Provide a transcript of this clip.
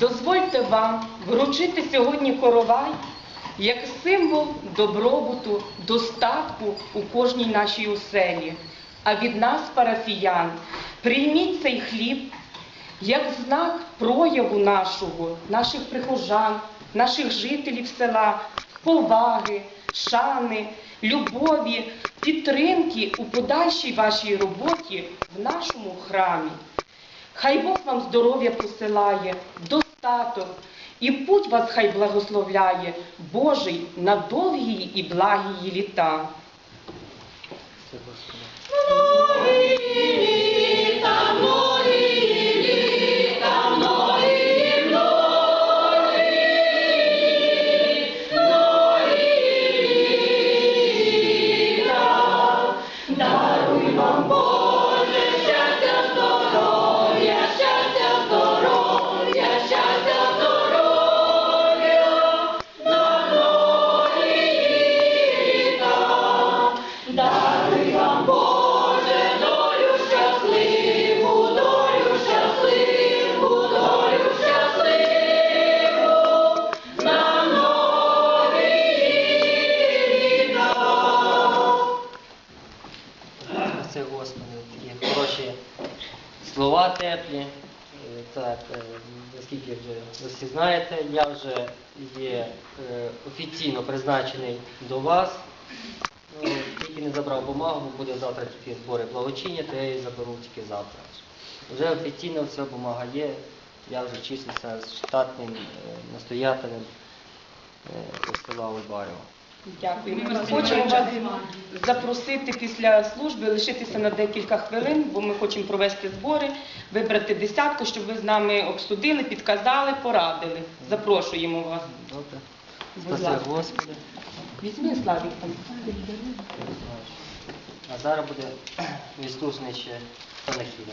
Дозвольте вам вручити сьогодні коровай як символ добробуту, достатку у кожній нашій оселі. А від нас, парафіян, прийміть цей хліб як знак прояву нашого, наших прихожан, наших жителів села, поваги, шани, любові, підтримки у подальшій вашій роботі в нашому храмі. Хай Бог вам здоров'я посилає, достаток, і путь вас хай благословляє, Божий на довгі і благі літа. Це Господи, такі хороші слова теплі. Е, Так, е, наскільки вже всі знаєте, я вже є е, офіційно призначений до вас. Ну, Тільки не забрав бумагу, бо буде завтра тільки збори благочиння, то я її заберу тільки завтра. Вже офіційно вся бумага є, я вже числюся з штатним настоятелем села Ольбаєва. Дякую. Ми хочемо вас запросити після служби, лишитися на декілька хвилин, бо ми хочемо провести збори, вибрати десятку, щоб ви з нами обсудили, підказали, порадили. Запрошуємо вас. Добре. Будь Спасибо ласка. Господи. Візьми Славік там. А зараз буде відслушний ще панахіда.